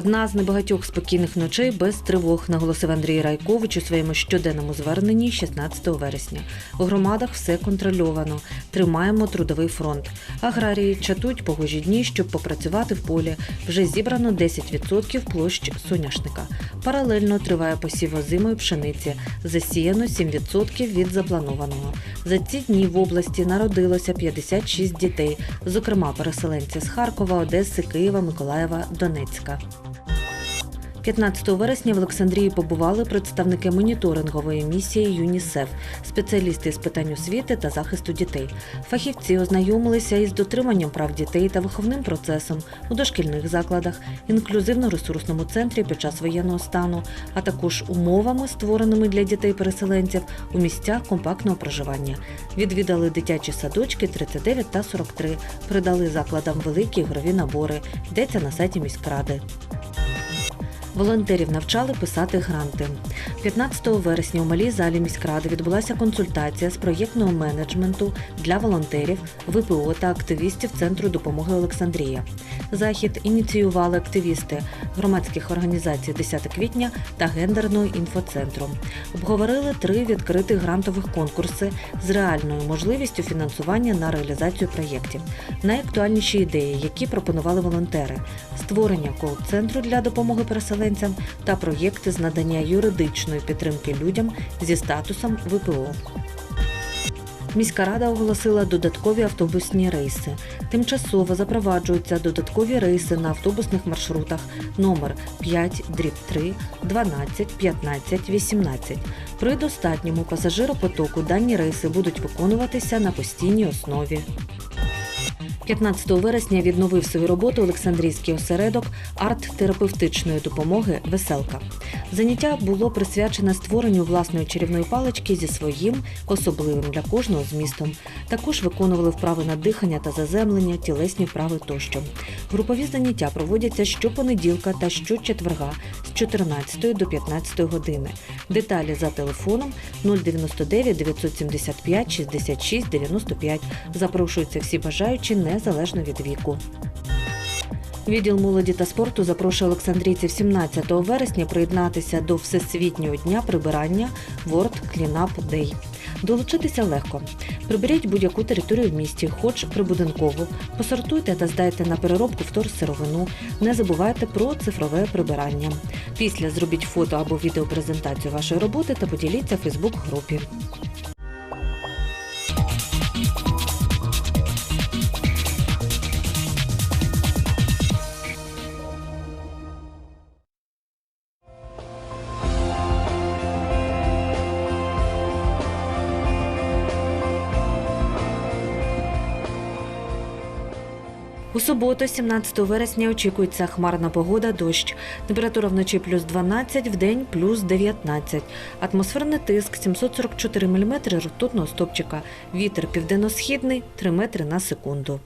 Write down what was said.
Одна з небагатьох спокійних ночей без тривог, наголосив Андрій Райкович у своєму щоденному зверненні 16 вересня. У громадах все контрольовано. Тримаємо трудовий фронт. Аграрії чатують погожі дні, щоб попрацювати в полі. Вже зібрано 10% площ соняшника. Паралельно триває посів озимої пшениці. Засіяно 7% від запланованого. За ці дні в області народилося 56 дітей, зокрема переселенці з Харкова, Одеси, Києва, Миколаєва, Донецька. 15 вересня в Олександрії побували представники моніторингової місії ЮНІСЕФ, спеціалісти з питань освіти та захисту дітей. Фахівці ознайомилися із дотриманням прав дітей та виховним процесом у дошкільних закладах, інклюзивно-ресурсному центрі під час воєнного стану, а також умовами, створеними для дітей-переселенців у місцях компактного проживання. Відвідали дитячі садочки 39 та 43, придали закладам великі ігрові набори. Йдеться на сайті міськради. Волонтерів навчали писати гранти. 15 вересня у малій залі міськради відбулася консультація з проєктного менеджменту для волонтерів, ВПО та активістів Центру допомоги Олександрія. Захід ініціювали активісти громадських організацій 10 квітня та гендерного інфоцентру. Обговорили три відкритих грантових конкурси з реальною можливістю фінансування на реалізацію проєктів. Найактуальніші ідеї, які пропонували волонтери: створення кол-центру для допомоги переселенцям та проєкти з надання юридичної підтримки людям зі статусом ВПО. Міська рада оголосила додаткові автобусні рейси. Тимчасово запроваджуються додаткові рейси на автобусних маршрутах номер 5, дріб 3, 12, 15, 18. При достатньому пасажиропотоку дані рейси будуть виконуватися на постійній основі. 15 вересня відновив свою роботу Олександрійський осередок арт-терапевтичної допомоги Веселка. Заняття було присвячене створенню власної чарівної палички зі своїм особливим для кожного змістом. Також виконували вправи на дихання та заземлення, тілесні вправи тощо. Групові заняття проводяться щопонеділка та щочетверга 14 до 15 години. Деталі за телефоном 099 975 66 95. Запрошуються всі бажаючі незалежно від віку. Відділ молоді та спорту запрошує олександрійців 17 вересня приєднатися до Всесвітнього дня прибирання World Cleanup Day. Долучитися легко. Приберіть будь-яку територію в місті, хоч прибудинкову, посортуйте та здайте на переробку вторсировину. Не забувайте про цифрове прибирання. Після зробіть фото або відеопрезентацію вашої роботи та поділіться в Фейсбук-групі. У суботу, 17 вересня, очікується хмарна погода, дощ. Температура вночі плюс 12, в день плюс 19. Атмосферний тиск 744 мм ртутного стопчика. Вітер південно-східний 3 метри на секунду.